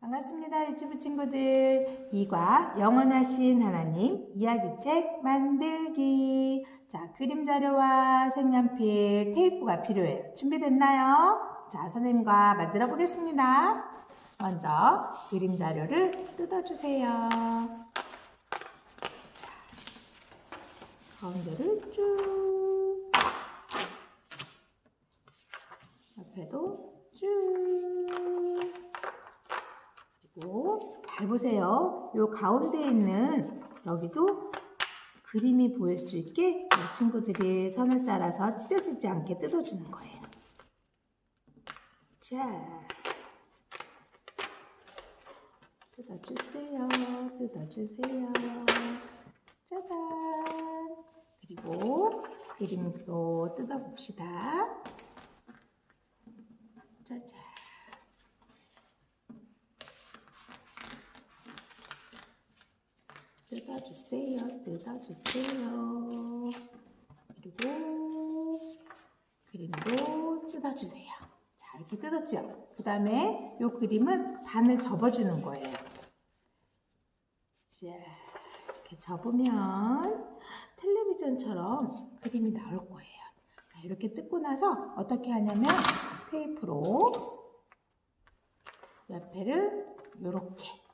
반갑습니다. 유튜브 친구들. 이과 영원하신 하나님 이야기책 만들기. 자, 그림 자료와 색연필, 테이프가 필요해요. 준비됐나요? 자, 선생님과 만들어 보겠습니다. 먼저 그림 자료를 뜯어주세요. 자, 가운데를 쭉. 옆에도 쭉. 그리고 잘 보세요. 요 가운데 있는 여기도 그림이 보일 수 있게 이 친구들이 선을 따라서 찢어지지 않게 뜯어주는 거예요. 자, 뜯어주세요. 뜯어주세요. 짜잔. 그리고 그림도 뜯어봅시다. 짜잔. 뜯어주세요. 뜯어주세요. 그리고 그림도 뜯어주세요. 자, 이렇게 뜯었죠? 그 다음에 이 그림은 반을 접어주는 거예요. 자, 이렇게 접으면 텔레비전처럼 그림이 나올 거예요. 자, 이렇게 뜯고 나서 어떻게 하냐면 테이프로 옆에를 이렇게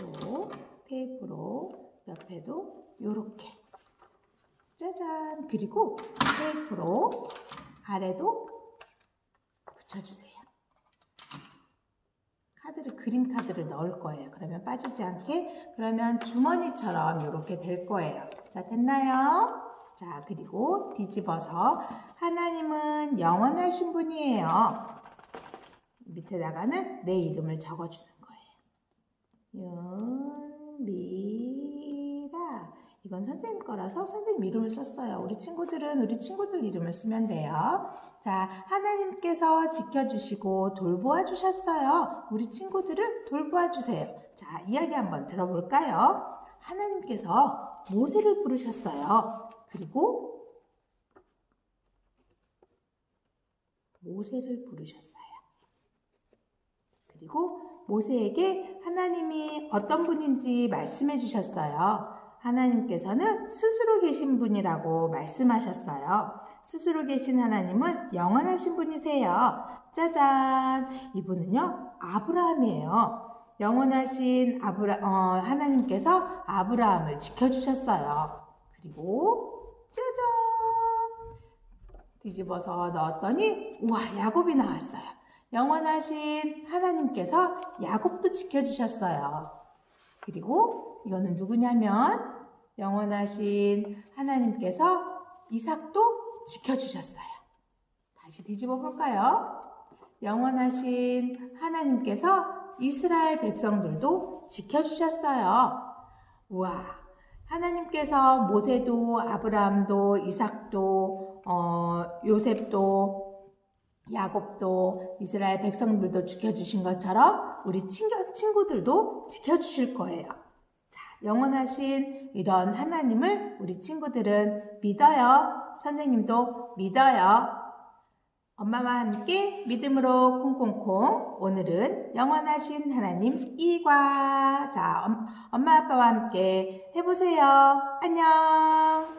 또 테이프로 옆에도 이렇게. 짜잔. 그리고 테이프로 아래도 붙여주세요. 카드를 그림 카드를 넣을 거예요. 그러면 빠지지 않게. 그러면 주머니처럼 이렇게 될 거예요. 자 됐나요? 자 그리고 뒤집어서 하나님은 영원하신 분이에요. 밑에다가는 내 이름을 적어주는 윤미라 이건 선생님 거라서 선생님 이름을 썼어요. 우리 친구들은 우리 친구들 이름을 쓰면 돼요. 자, 하나님께서 지켜주시고 돌보아 주셨어요. 우리 친구들을 돌보아 주세요. 자, 이야기 한번 들어볼까요? 하나님께서 모세를 부르셨어요. 그리고 모세를 부르셨어요. 그리고 모세에게 하나님이 어떤 분인지 말씀해 주셨어요. 하나님께서는 스스로 계신 분이라고 말씀하셨어요. 스스로 계신 하나님은 영원하신 분이세요. 짜잔! 이분은요, 아브라함이에요. 영원하신 아브라, 어, 하나님께서 아브라함을 지켜주셨어요. 그리고 짜잔! 뒤집어서 넣었더니, 우와, 야곱이 나왔어요. 영원하신 하나님께서 야곱도 지켜주셨어요. 그리고 이거는 누구냐면 영원하신 하나님께서 이삭도 지켜주셨어요. 다시 뒤집어 볼까요? 영원하신 하나님께서 이스라엘 백성들도 지켜주셨어요. 우와, 하나님께서 모세도 아브라함도 이삭도 어, 요셉도 야곱도 이스라엘 백성들도 지켜주신 것처럼 우리 친구, 친구들도 지켜주실 거예요. 자, 영원하신 이런 하나님을 우리 친구들은 믿어요. 선생님도 믿어요. 엄마와 함께 믿음으로 콩콩콩 오늘은 영원하신 하나님 이과 자 엄마 아빠와 함께 해보세요. 안녕